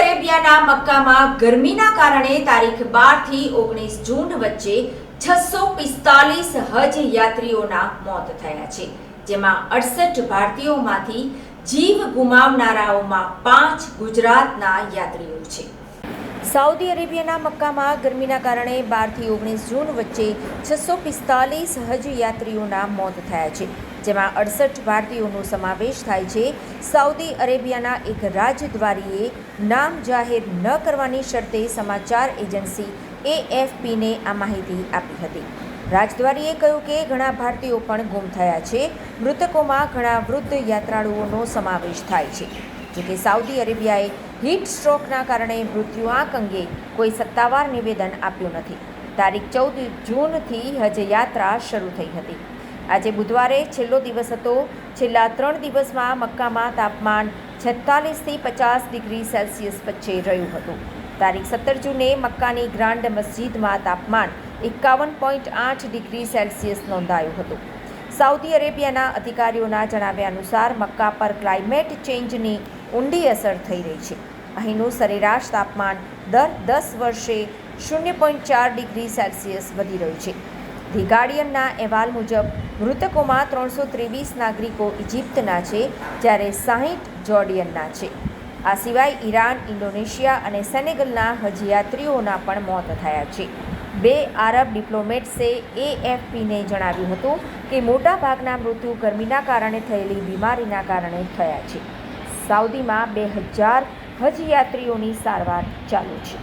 અરેબિયાના મક્કામાં ગરમીના કારણે તારીખ બારથી ઓગણીસ જૂન વચ્ચે છસો પિસ્તાલીસ હજ યાત્રીઓના મોત થયા છે, જેમાં અડસઠ ભારતીયોમાંથી જીવ ગુમાવનારાઓમાં પાંચ ગુજરાતના યાત્રીઓ છે. સાઉદી અરેબિયાના મક્કામાં ગરમીના કારણે બારથી ઓગણીસ જૂન વચ્ચે છસો પિસ્તાલીસ હજ યાત્રીઓના મોત થયા છે, જેમાં અડસઠ ભારતીયોનો સમાવેશ થાય છે. સાઉદી અરેબિયાના એક રાજદ્વારીએ નામ જાહેર ન કરવાની શરતે સમાચાર એજન્સી એએફપીને આ માહિતી આપી હતી. રાજદ્વારીએ કહ્યું કે ઘણા ભારતીયો પણ ગુમ થયા છે. મૃતકોમાં ઘણા વૃદ્ધ યાત્રાળુઓનો સમાવેશ થાય છે. જોકે સાઉદી અરેબિયાએ હીટ સ્ટ્રોકના કારણે મૃત્યુઆંક અંગે કોઈ સત્તાવાર નિવેદન આપ્યું નથી. તારીખ ચૌદ જૂનથી હજ યાત્રા શરૂ થઈ હતી. આજે બુધવારે છેલ્લો દિવસ હતો. છેલ્લા ત્રણ દિવસમાં મક્કામાં તાપમાન છેતાલીસથી પચાસ ડિગ્રી સેલ્સિયસ વચ્ચે રહ્યું હતું. તારીખ સત્તર જૂને મક્કાની ગ્રાન્ડ મસ્જિદમાં તાપમાન એકાવન પોઈન્ટ આઠ ડિગ્રી સેલ્સિયસ નોંધાયું હતું. સાઉદી અરેબિયાના અધિકારીઓના જણાવ્યા અનુસાર મક્કા પર ક્લાઇમેટ ચેન્જની ઊંડી અસર થઈ રહી છે. અહીંનું સરેરાશ તાપમાન દર દસ વર્ષે શૂન્ય પોઈન્ટ ચાર ડિગ્રી સેલ્સિયસ વધી રહ્યું છે. ધી ગાર્ડિયનના અહેવાલ મુજબ, મૃતકોમાં ત્રણસો ત્રેવીસ નાગરિકો ઇજિપ્તના છે, જ્યારે સાહીઠ જોર્ડિયનના છે. આ સિવાય ઈરાન, ઇન્ડોનેશિયા અને સેનેગલના હજયાત્રીઓના પણ મોત થયા છે. બે આરબ ડિપ્લોમેટ્સે એએફપીને જણાવ્યું હતું કે મોટાભાગના મૃત્યુ ગરમીના કારણે થયેલી બીમારીના કારણે થયા છે. સાઉદીમાં બે હજાર હજ યાત્રીઓની સારવાર ચાલુ છે.